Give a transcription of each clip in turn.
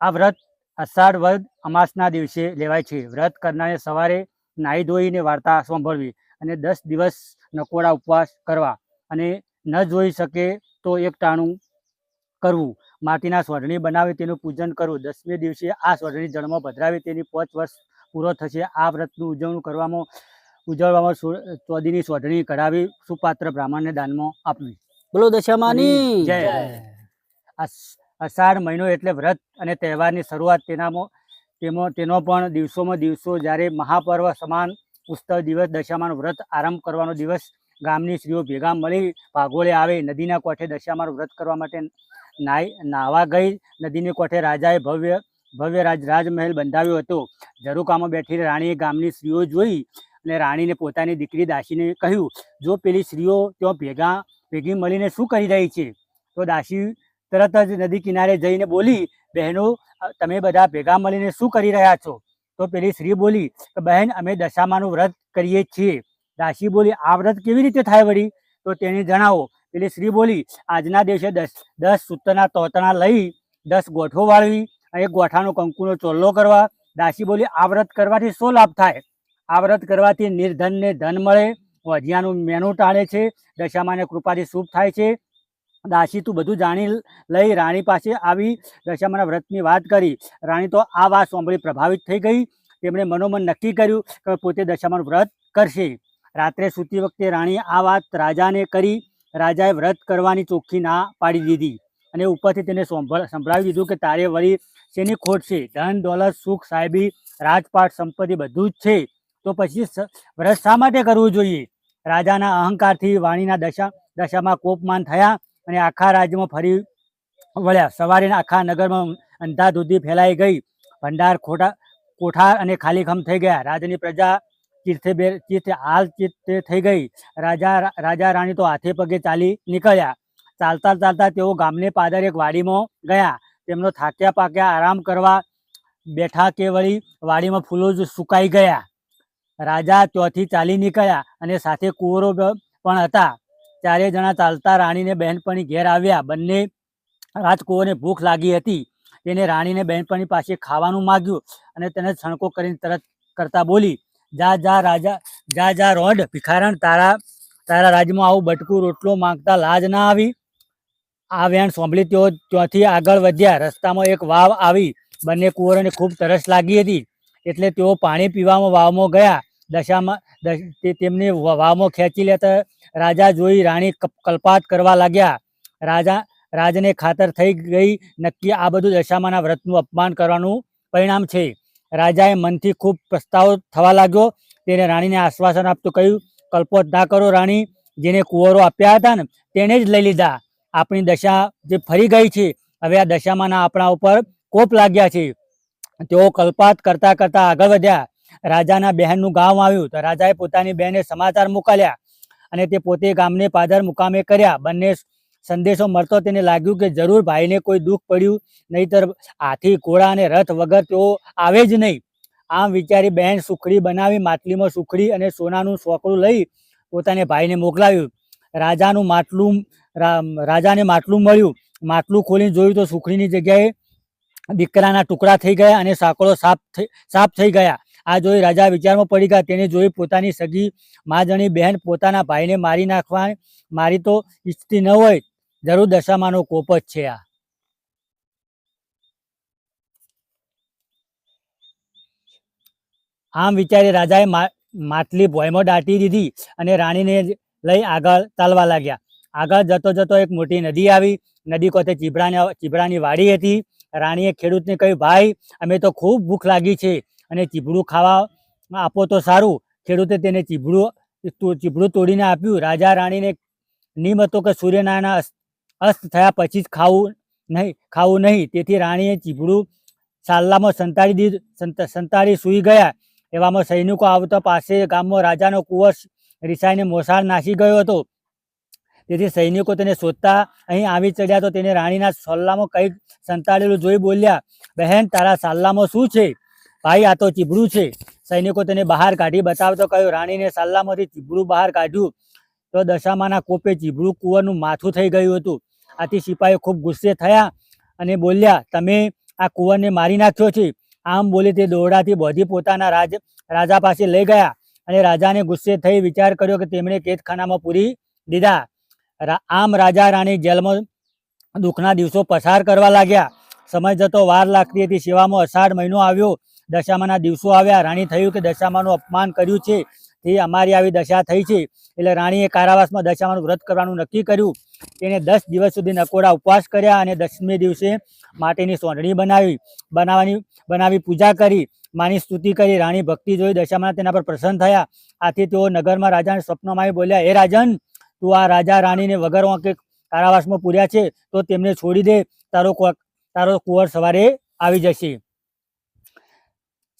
આ વ્રત અષાઢ વદ અમાસના દિવસે લેવાય છે. વ્રત કરનારે સવારે નાહી ધોઈને વાર્તા સાંભળવી અને દસ દિવસ નકોડા ઉપવાસ કરવા અને ન જોઈ શકે તો એક ટાણું કરવું. માટીના સ્વર્ણી બનાવી તેનું પૂજન કરવું. દસમે દિવસે આ સ્વર્ણી જન્મ પધરાવી તેની પાંચ વર્ષ પૂરો થશે. આ વ્રતનું ઉજવણું કરવામાં ઉજવવામાં ચોદીની સ્વર્ણી કઢાવી સુપાત્ર બ્રાહ્મણને દાનમાં આપવી. બોલો દશામાની. જય. અષાઢ મહિનો એટલે વ્રત અને તહેવારની શરૂઆત તેનામાં તેમાં તેનો પણ દિવસોમાં દિવસો જ્યારે મહાપર્વ સમાન ઉત્સવ દિવસ દશામાનું વ્રત આરંભ કરવાનો દિવસ ગામની સ્ત્રીઓ ભેગા મળી ભાગોળે આવે. નદીના કોઠે દશામાનું વ્રત કરવા માટે નાઈ નાહવા ગઈ. નદીની કોઠે રાજાએ ભવ્ય ભવ્ય રાજ રાજમહેલ બંધાવ્યો હતો. ઝરૂકામાં બેઠી રાણીએ ગામની સ્ત્રીઓ જોઈ અને રાણીને પોતાની દીકરી દાસીને કહ્યું જો પેલી સ્ત્રીઓ ત્યાં ભેગા ભેગી મળીને શું કરી રહી છે? તો દાસી તરત જ નદી કિનારે જઈને બોલી, બહેનો, તમે બધા ભેગા મળીને શું કરી રહ્યા છો? તો પેલી સ્ત્રી બોલી કે બહેન, અમે દશામાનું વ્રત કરીએ છીએ. દાસી બોલી, આ વ્રત કેવી રીતે થાય વળી? તો તેને જણાવો, પેલી સ્ત્રી બોલી, આજના દિવસે દસ દસ સૂતરના તોતણા લઈ દસ ગોઠો વાળવી અને ગોઠાનો કંકુનો ચોલ્લો કરવા. દાસી બોલી, આ વ્રત કરવાથી શું લાભ થાય? આ વ્રત કરવાથી નિર્ધનને ધન મળે વજિયાનું મેનું ટાળે છે, દશામાને કૃપાથી શુભ થાય છે. દાસી, તું બધું જાણી લઈ રાણી પાસે આવી, દશામાના વ્રતની વાત કરી. રાણી તો આ વાત સાંભળી પ્રભાવિત થઈ ગઈ. તેમણે મનોમન નક્કી કર્યું કે પોતે દશામાનું વ્રત કરશે. રાત્રે સૂતી વખતે રાણીએ આ વાત રાજાને કરી. રાજાએ વ્રત કરવાની ચોખ્ખી ના પાડી દીધી અને ઉપરથી તેને સંભળ, સંભળાવી દીધું કે તારે વળી શેની ખોટ છે? ધન, દોલત, સુખ, સાહેબી, રાજપાટ, સંપત્તિ બધું જ છે. તો પછી વ્રત શા માટે કરવું જોઈએ? રાજાના અહંકારથી વાણીના દશા, દશામાં કોપમાન થયા અને આખા રાજ્યમાં ફરી વળ્યા. સવારે આખા નગરમાં અંધાધૂંધી ફેલાઈ ગઈ. ભંડાર ખોટા, કોઠાર અને ખાલીખમ થઈ ગયા. રાજની પ્રજા ચીર્થે બે, ચીરથે હાલ ચીર્થે થઈ ગઈ. રાજા રાજા રાણી તો હાથે પગે ચાલી નીકળ્યા. ચાલતા ચાલતા તેઓ ગામને પાદર એક વાડીમાં ગયા. તેમનો થાક્યા પાક્યા આરામ કરવા બેઠા કે વળી વાડીમાં ફૂલો જ સુકાઈ ગયા. રાજા ત્યાંથી ચાલી નીકળ્યા અને સાથે કુંવરો પણ હતા. ચારે જણા ચાલતા રાણીને બહેનપણી ઘેર આવ્યા. બંને રાજકુંવરને ભૂખ લાગી હતી. તેને રાણીને બહેનપણી પાસે ખાવાનું માગ્યું અને તેને છણકો કરીને તરત કરતા બોલી, જા જા, રાજા, જા જા રોડ ભિખારણ, તારા તારા રાજમાં આવું બટકું રોટલો માંગતા લાજ ના આવી. આ વેણ સાંભળી તેઓ ત્યાંથી આગળ વધ્યા. રસ્તામાં એક વાવ આવી. બંને કુંવરોને ખૂબ તરસ લાગી હતી. એટલે તેઓ પાણી પીવામાં વાવમાં ગયા. દશામાં તે તેમને વામો ખેંચી લેતા રાજા જોઈ રાણી કલ્પાત કરવા લાગ્યા. રાજા, રાજને ખાતર થઈ ગઈ નક્કી આ બધું દશામાના વ્રતનું અપમાન કરવાનું પરિણામ છે. રાજાએ મનથી ખૂબ પ્રસ્તાવ થવા લાગ્યો. તેને રાણીને આશ્વાસન આપતું કહ્યું, કલ્પોત ના કરો રાણી, જેને કુંવરો આપ્યા હતા ને, તેને જ લઈ લીધા. આપણી દશા જે ફરી ગઈ છે, હવે આ દશામાના આપણા ઉપર કોપ લાગ્યા છે. તેઓ કલ્પાત કરતા કરતા આગળ વધ્યા. રાજાના બહેનનું ગામ આવ્યું તો રાજાએ પોતાની બહેને સમાચાર મોકલ્યા અને તે પોતે ગામને પાદર મુકામે કર્યા. બંને સંદેશો મળતો તેને લાગ્યું કે જરૂર ભાઈને કોઈ દુઃખ પડ્યું નહીતર હાથી, ઘોડા અને રથ વગર તેઓ આવે જ નહીં. આમ વિચારી બહેન સુખડી બનાવી માટલીમાં સુખડી અને સોનાનું સોકડું લઈ પોતાને ભાઈને મોકલાવ્યું. રાજાનું માટલું રાજાને માટલું મળ્યું. માટલું ખોલીને જોયું તો સુખડીની જગ્યાએ દીકરાના ટુકડા થઈ ગયા અને સાંકળો સાફ થઈ સાફ થઈ ગયા. આ જોઈ રાજા વિચારમાં પડી ગયા. તેને જોઈ પોતાની સગી માજણી બહેન પોતાના ભાઈને મારી નાખવા મારી તો ઈચ્છતી ન હોય. જરૂર દશામાનો કોપ જ છે આ. આમ વિચારી રાજાએ માટલી ભોયમાં દાટી દીધી અને રાણીને લઈ આગળ ચાલવા લાગ્યા. આગળ જતો જતો એક મોટી નદી આવી. નદી કોતે ચીબડાની ચીબડાની વાડી હતી. રાણીએ ખેડૂતને કહ્યું, ભાઈ, અમે તો ખૂબ ભૂખ લાગી છે. અને ચીભડું ખાવા આપો તો સારું. ખેડૂતે તેને ચીભડું ચીબડું તોડીને આપ્યું. રાજા રાણીને નિયમ હતો કે સૂર્યનારાયણ અસ્ત અસ્ત થયા પછી જ ખાવું નહીં ખાવું નહીં. તેથી રાણીએ ચીભડું સાલ્લામાં સંતાડી દીધું, સંત- સંતાડી સૂઈ ગયા. એવામાં સૈનિકો આવતા પાસે ગામમાં રાજાનો કુંવર રિસાઈને મોસાળ નાસી ગયો હતો. તેથી સૈનિકો તેને શોધતા અહીં આવી ચડ્યા તો તેને રાણીના સલ્લામાં કંઈક સંતાડેલું જોઈ બોલ્યા, બહેન, તારા સાલ્લામાં શું છે? ભાઈ, આ તો ચીબડું છે. સૈનિકો તેને બહાર કાઢી બતાવતો કહ્યું, રાણીને સલ્લામાંથી ચીબડું બહાર કાઢ્યું. તો દશામાના કોપે ચીબડું કુંવરનું માથું થઈ ગયું હતું. આથી સિપાહીઓ ખૂબ ગુસ્સે થયા અને બોલ્યા, તમે આ કુંવરને મારી નાખ્યો છે. આમ બોલી તે દોરડાથી બોધી પોતાના રાજ, રાજા પાસે લઈ ગયા અને રાજાને ગુસ્સે થઈ વિચાર કર્યો કે તેમણે કેદખાનામાં પૂરી દીધા. આમ રાજા રાણી જેલમાં દુઃખના દિવસો પસાર કરવા લાગ્યા. સમય જતો વાર લાગતી હતી. સેવામાં અષાઢ મહિનો આવ્યો. દશામાના દિવસો આવ્યા. રાણી થયું કે દશામાનું અપમાન કર્યું છે તે અમારી આવી દશા થઈ છે. એટલે રાણીએ કારાવાસમાં દશામાનું વ્રત કરવાનું નક્કી કર્યું. તેણે દસ દિવસ સુધી નકોડા ઉપવાસ કર્યા અને દસમી દિવસે માટીની સોંડણી બનાવી, બનાવવાની, બનાવી પૂજા કરી, માની સ્તુતિ કરી. રાણી ભક્તિ જોઈ દશામાના તેના પર પ્રસન્ન થયા. આથી તેઓ નગરમાં રાજાને સ્વપ્નમાં આવી બોલ્યા, હે રાજન, તું આ રાજા રાણીને વગર વાંકે કારાવાસમાં પૂર્યા છે તો તેમને છોડી દે. તારો કુ- તારો કુંવર સવારે આવી જશે.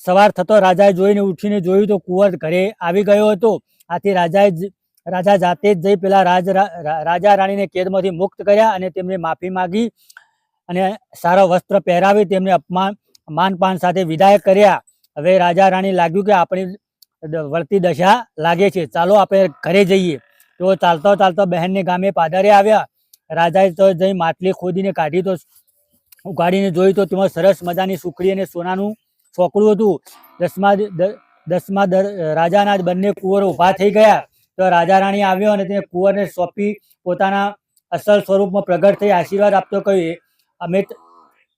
સવાર થતો રાજાએ જોઈને ઉઠીને જોયું તો કુંવર ઘરે આવી ગયો હતો. આથી રાજાએ રાજા જાતે જ જઈ પેલા રાજ રાજા રાણીને કેદમાંથી મુક્ત કર્યા અને તેમને માફી માગી અને સારા વસ્ત્ર પહેરાવી તેમને અપમાન, માનપાન સાથે વિદાય કર્યા. હવે રાજા રાણી લાગ્યું કે આપણી વળતી દશા લાગે છે. ચાલો આપણે ઘરે જઈએ. તો ચાલતો ચાલતો બહેનને ગામે પાદરે આવ્યા. રાજાએ તો જઈ માટલી ખોદીને કાઢી તો ઉગાડીને જોઈ તો તેમાં સરસ મજાની સુખડી અને સોનાનું સોકડું હતું. દસમા દસમા રાજાના જ બંને કુંવરો ઊભા થઈ ગયા. તો રાજા રાણી આવ્યો અને તેને કુંવરને સોંપી પોતાના અસલ સ્વરૂપમાં પ્રગટ થઈ આશીર્વાદ આપતો કહ્યું અમે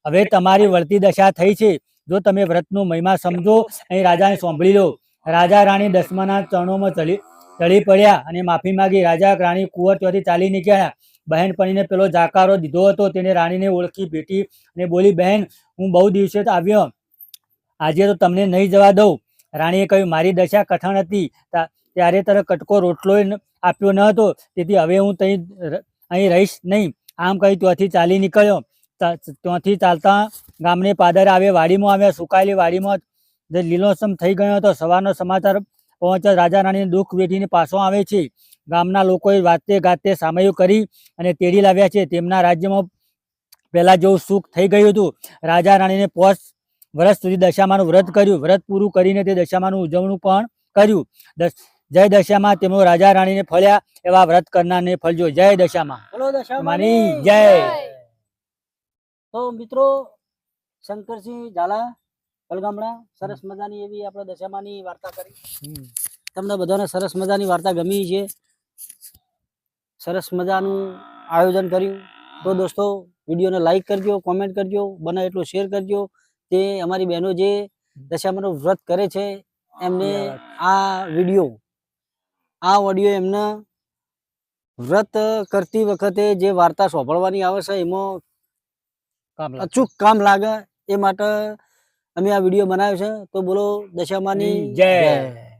હવે તમારી વળતી દશા થઈ છે. જો તમે વ્રતનું મહિમા સમજો, અહીં રાજાને સાંભળી લો. રાજા રાણી દસમાના ચરણોમાં ચડી ચડી પડ્યા અને માફી માગી. રાજા રાણી કુંવર ત્યાંથી ચાલી નીકળ્યા. બહેનપણીને પેલો જાકારો દીધો હતો. તેને રાણીને ઓળખી, ભેટી અને બોલી, બહેન, હું બહુ દિવસે આવ્યો. આજે તો તમને નહીં જવા દઉં. રાણીએ કહ્યું, મારી દશા કઠણ હતી. ત્યારે તારે કટકો રોટલો આપ્યો ન હતો. તેથી હવે હું તઈ અહીં રહીશ નહીં. આમ કહી ત્યાંથી ચાલી નીકળ્યો. ત્યાંથી ચાલતા ગામને પાદર આવે, વાડીમાં આવ્યા, સુકાયેલી વાડીમાં જે લીલોસમ થઈ ગયો હતો. સવારનો સમાચાર પહોંચ્યા રાજા રાણીને દુઃખ વેઠીને પાછો આવે છે. ગામના લોકોએ વાતે ગાતે સામયું કરી અને તેડી લાવ્યા છે. તેમના રાજ્યમાં પહેલા જેવું સુખ થઈ ગયું હતું. રાજા રાણીને પોષ વર્ષ સુધી દશામાનું વ્રત કર્યું. વ્રત પૂરું કરીને તે દશામાનું ઉજવણું પણ કર્યું. જય દશામાં તેમનો રાજા રાણીને ફળ્યા એવા વ્રત કરનારને ફળજો. જય દશામાં. જય. તો મિત્રો શંકરસિંહ ઝાલા પલગામડા સરસ મજાની એવી આપણે દશામાની વાર્તા કરી. તમને બધાને સરસ મજાની વાર્તા ગમી છે. સરસ મજાનું આયોજન કર્યું. તો દોસ્તો વિડીયોને લાઈક કરજો કોમેન્ટ કરજો બને એટલું શેર કરજો. તે અમારી બહેનો જે દશામાનું વ્રત કરે છે એમને આ વીડિયો આ ઓડિયો એમને વ્રત કરતી વખતે જે વાર્તા સોંપડવાની આવે છે એમાં અચૂક કામ લાગે એ માટે અમે આ વીડિયો બનાવ્યો છે. તો બોલો દશામાની જય.